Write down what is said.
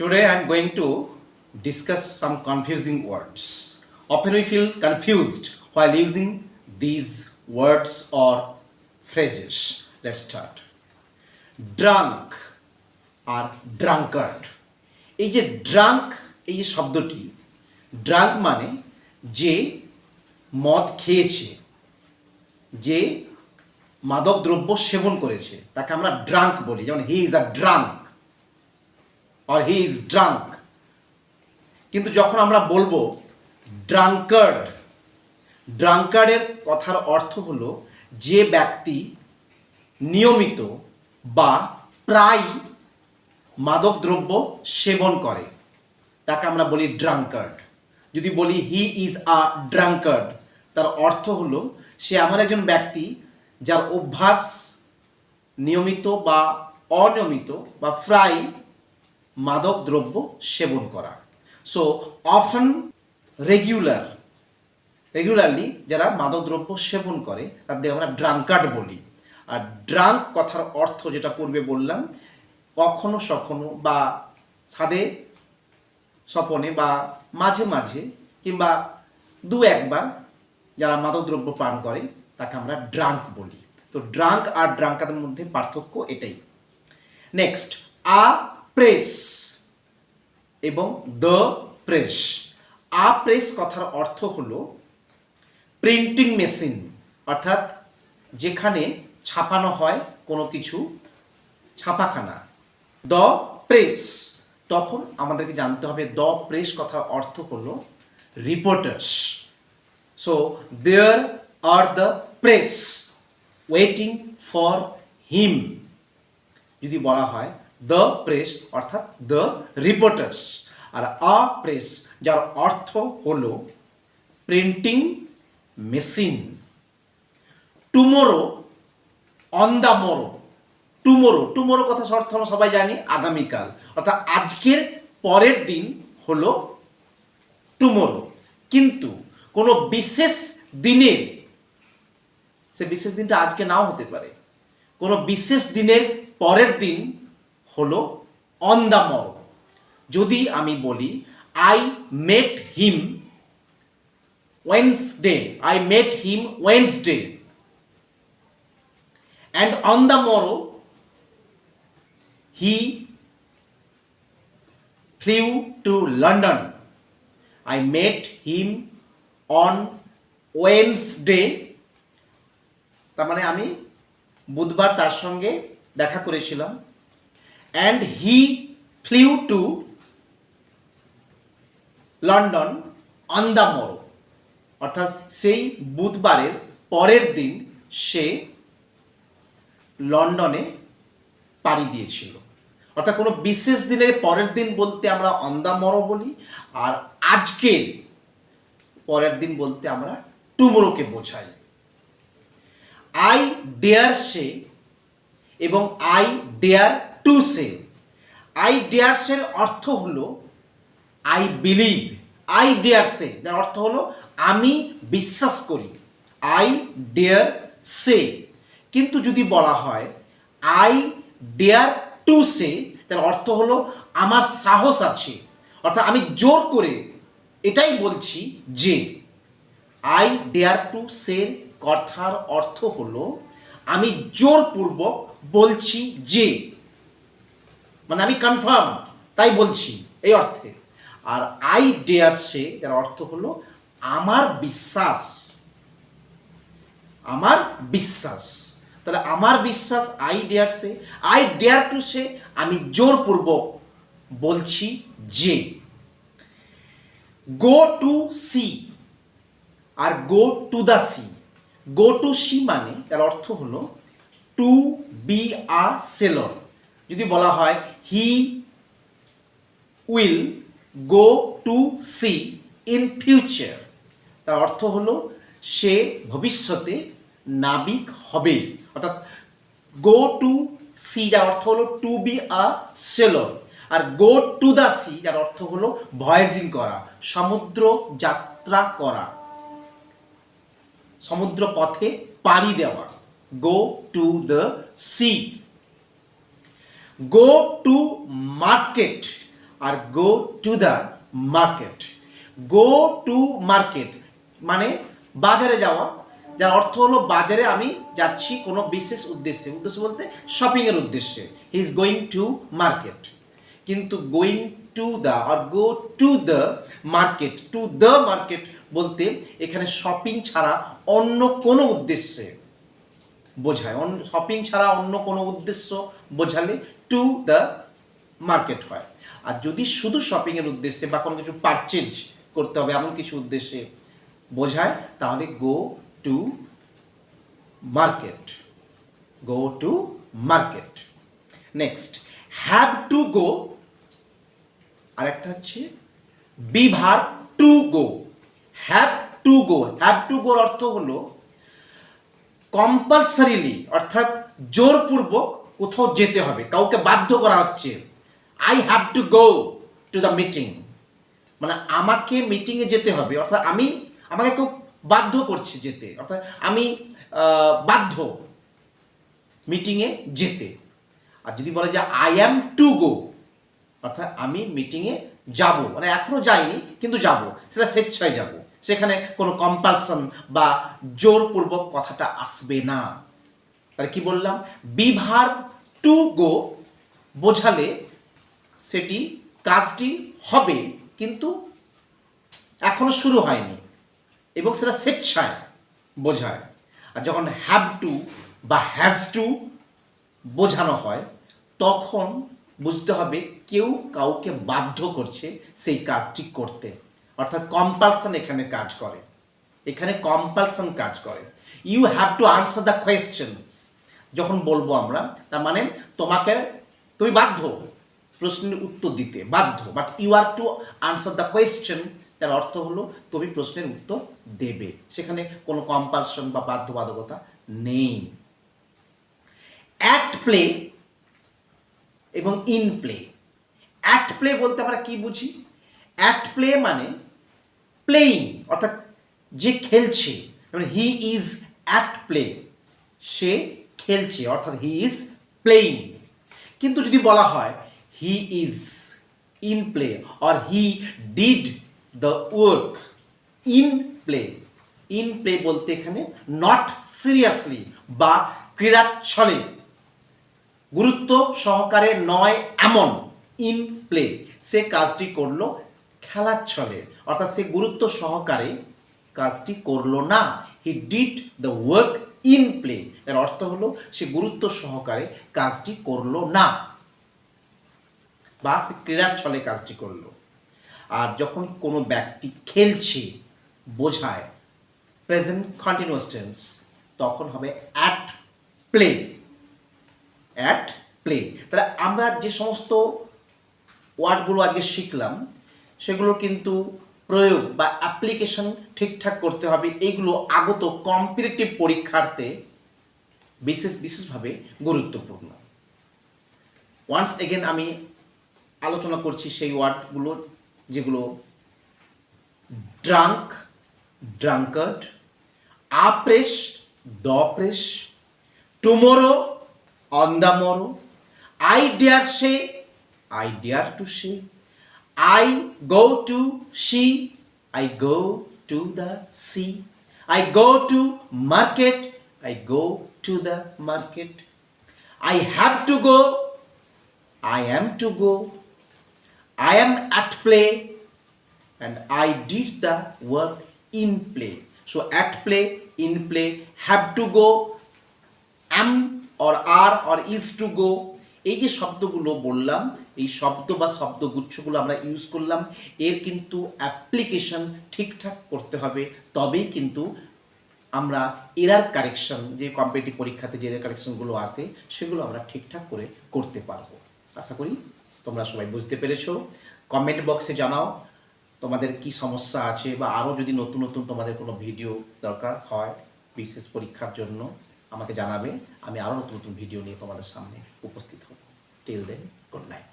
Today I am going to discuss some confusing words. Often we feel confused while using these words or phrases. Let's start. Drunk R drunkard. এই যে drank এই যে শব্দটি drank মানে যে মদ খেয়েছে যে মাদক দ্রব্য সেবন করেছে তাকে আমরা ড্রাঙ্ক বলি যেমন he is a drunk or he is drunk কিন্তু যখন আমরা বলব ড্রাঙ্কার্ড ড্রাঙ্কার্ডের কথার অর্থ হলো যে ব্যক্তি নিয়মিত বা প্রায় মাদক দ্রব্য সেবন করে, তাকে আমরা বলি ড্রাঙ্কার্ড যদি বলি হি ইজ আ ড্রাঙ্কার্ড তার অর্থ হলো সে এমন একজন ব্যক্তি যার অভ্যাস নিয়মিত বা অনিয়মিত বা প্রায় মাদক দ্রব্য সেবন করা। সো অফেন রেগুলার রেগুলারলি যারা মাদক দ্রব্য সেবন করে, তাদের আমরা ড্রাঙ্কার্ড বলি। আর ড্রাঙ্ক কথার অর্থ যেটা পূর্বে বললাম, কখনো সখনো বা ছাদে, স্বপনে বা মাঝে মাঝে কিংবা দু একবার যারা মাদকদ্রব্য পান করে, তাকে আমরা ড্রাঙ্ক বলি। তো ড্রাঙ্ক আর ড্রাঙ্কাদের মধ্যে পার্থক্য এটাই। নেক্সট আ প্রেস এবং দ্য প্রেস। আ প্রেস কথার অর্থ হলো প্রিন্টিং মেশিন, অর্থাৎ যেখানে ছাপানো হয় কোনো কিছু, ছাপাখানা। The press. তখন আমাদেরকে জানতে হবে দ্য প্রেস কথার অর্থ হলো reporters. So there are the press waiting for him যদি বলা হয় দ্য প্রেস অর্থাৎ দ্য রিপোর্টার্স আর আ প্রেস যার অর্থ হল printing machine tomorrow on the morrow tomorrow tomorrow কথা অর্থ আমরা সবাই জানি, আগামীকাল। অর্থাৎ আজকের পরের দিন হলো টুমোরো কিন্তু কোনো বিশেষ দিনে, সে বিশেষ দিনটা আজকে নাও হতে পারে। কোনো বিশেষ দিনের পরের দিন হলো অন দ্য মরো যদি আমি বলি I met him Wednesday I met him Wednesday and on the morrow, he flew to london i met him on wednesday তার মানে আমি বুধবার তার সঙ্গে দেখা করেছিলাম। And he flew to London on the morrow অর্থাৎ সেই বুধবারের পরের দিন সে লন্ডনে পাড়ি দিয়েছিল। অর্থাৎ কোনো বিশেষ দিনের পরের দিন বলতে আমরা অন্দামরো বলি, আর আজকের পরের দিন বলতে আমরা টুমোরোকে বোঝাই। আই ডেয়ার সে এবং I dare to say. I dare সের অর্থ হলো I believe I dare say যার অর্থ হলো, আমি বিশ্বাস করি। I dare say. কিন্তু যদি বলা হয় আই ডেয়ার টু সে, তার অর্থ হলো, আমার সাহস আছে। অর্থাৎ আমি জোর করে এটাই বলছি যে আই ডেয়ার টু সে কথার অর্থ হলো, আমি জোরপূর্বক বলছি যে মানে আমি কনফার্ম তাই বলছি, এই অর্থে। আর আই ডেয়ার সে যার অর্থ হলো আমার বিশ্বাস। আমার বিশ্বাস। তাহলে আমার বিশ্বাস I dare say I dare to say আমি জোরপূর্বক বলছি যে go to sea R go to the sea go to sea মানে তার অর্থ হলো টু বি আ সেলর যদি বলা হয় he will go to sea in future তার অর্থ হলো, সে ভবিষ্যতে নাবিক হবে। অর্থাৎ গো টু সি যার অর্থ হলো টু বি আ সেলর আর গো টু দ্য সি যার অর্থ হলো ভয়েজিং করা, সমুদ্র যাত্রা করা। সমুদ্র পথে পাড়ি দেওয়া go to the sea go to market R go to the market go to market মানে বাজারে যাওয়া, যার অর্থ হলো বাজারে আমি যাচ্ছি কোনো বিশেষ উদ্দেশ্যে। উদ্দেশ্য বলতে শপিংয়ের উদ্দেশ্যে। He is going to market কিন্তু going to the R go to the market to the market বলতে এখানে শপিং ছাড়া অন্য কোনো উদ্দেশ্যে। বোঝায়। অন্য শপিং ছাড়া অন্য কোনো উদ্দেশ্য বোঝালে টু দ্য মার্কেট হয়। আর যদি শুধু শপিংয়ের উদ্দেশ্যে বা কোনো কিছু পারচেজ করতে হবে এমন কিছু উদ্দেশ্যে বোঝায়, তাহলে go to market go to market next have to go আর একটা হচ্ছে বি ভার to go have to go have to গোর অর্থ হলো কম্পালসারিলি অর্থাৎ জোরপূর্বক কোথাও যেতে হবে, কাউকে বাধ্য করা হচ্ছে। I have to go to the meeting মানে আমাকে মিটিংয়ে যেতে হবে, অর্থাৎ আমি, আমাকে কেউ বাধ্য করছে যেতে, অর্থাৎ আমি বাধ্য মিটিংয়ে যেতে। আর যদি বলে যে আই অ্যাম টু গো অর্থাৎ আমি মিটিংয়ে যাব। মানে এখনও যাইনি, কিন্তু যাব, সেটা স্বেচ্ছায় যাব। সেখানে কোনো কম্পালসন বা জোরপূর্বক কথাটা আসবে না। তাহলে কি বললাম? বিভার টু গো বোঝালে সেটি কাজটি হবে, কিন্তু এখনও শুরু হয়নি এবং সেটা স্বেচ্ছায় বোঝায়। আর যখন হ্যাভ টু বা হ্যাজ টু বোঝানো হয়, তখন বুঝতে হবে কেউ কাউকে বাধ্য করছে সেই কাজটি করতে। অর্থাৎ কম্পালসন এখানে কাজ করে। এখানে কম্পালসন কাজ করে। You have to answer the questions যখন বলব আমরা, তার মানে তোমাকে, তুমি বাধ্য প্রশ্নের উত্তর দিতে, বাধ্য। But you are to answer the question তার অর্থ হলো তুমি প্রশ্নের উত্তর দেবে। সেখানে কোনো কম্পালশন বা বাধ্যবাধকতা নেই। অ্যাক্ট প্লে এবং ইন প্লে অ্যাক্ট প্লে বলতে আমরা কি বুঝি? অ্যাক্ট প্লে মানে প্লেইং অর্থাৎ যে খেলছে মানে হি ইজ অ্যাক্ট প্লে সে খেলছে, অর্থাৎ হি ইজ প্লেইং কিন্তু যদি বলা হয় he is in play or he did the work in play in play বলতে এখানে নট সিরিয়াসলি বা ক্রীড়াচ্ছলে। গুরুত্ব সহকারে নয় এমন ইন প্লে সে কাজটি করল খেলার ছলে অর্থাৎ সে গুরুত্ব সহকারে কাজটি করল না। He did the work in play এর অর্থ হলো সে গুরুত্ব সহকারে কাজটি করল না। বা সে ক্রীড়ার ছলে কাজটি করল। আর যখন কোনো ব্যক্তি খেলছে, বোঝায় প্রেজেন্ট কন্টিনিউয়াস টেন্স তখন হবে অ্যাট প্লে অ্যাট প্লে তাহলে আমরা যে সমস্ত ওয়ার্ডগুলো আজকে শিখলাম, সেগুলো কিন্তু প্রয়োগ বা অ্যাপ্লিকেশন ঠিকঠাক করতে হবে এইগুলো আগত কম্পিটিটিভ পরীক্ষার্থে বিশেষ বিশেষভাবে গুরুত্বপূর্ণ ওয়ান্স এগেন আমি আলোচনা করছি সেই ওয়ার্ডগুলো যেগুলো drunk drunkard a press the press tomorrow dare say, I dare to say. I go to she. I go to the sea. I go to market. I go to the market. I have to go. I am to go. I am at play. And I did the work in play. So at play, in play, have to go, am or are or is to go, এই যে শব্দগুলো বললাম, এই শব্দ বা শব্দগুচ্ছগুলো আমরা use করলাম, এর কিন্তু অ্যাপ্লিকেশন ঠিকঠাক করতে হবে। তবেই কিন্তু আমরা এরার কারেকশন যে কম্পিটিভ পরীক্ষাতে যে এরার কারেকশনগুলো আসে সেগুলো আমরা ঠিকঠাক করে করতে পারব। আশা করি তোমরা সবাই বুঝতে পেরেছ। কমেন্ট বক্সে জানাও তোমাদের কি সমস্যা আছে বা আরও যদি নতুন নতুন তোমাদের কোনো ভিডিও দরকার হয় বিশেষ পরীক্ষার জন্য। আমাকে জানাবে। আমি আরও নতুন নতুন ভিডিও নিয়ে তোমাদের সামনে উপস্থিত হব। Till then good night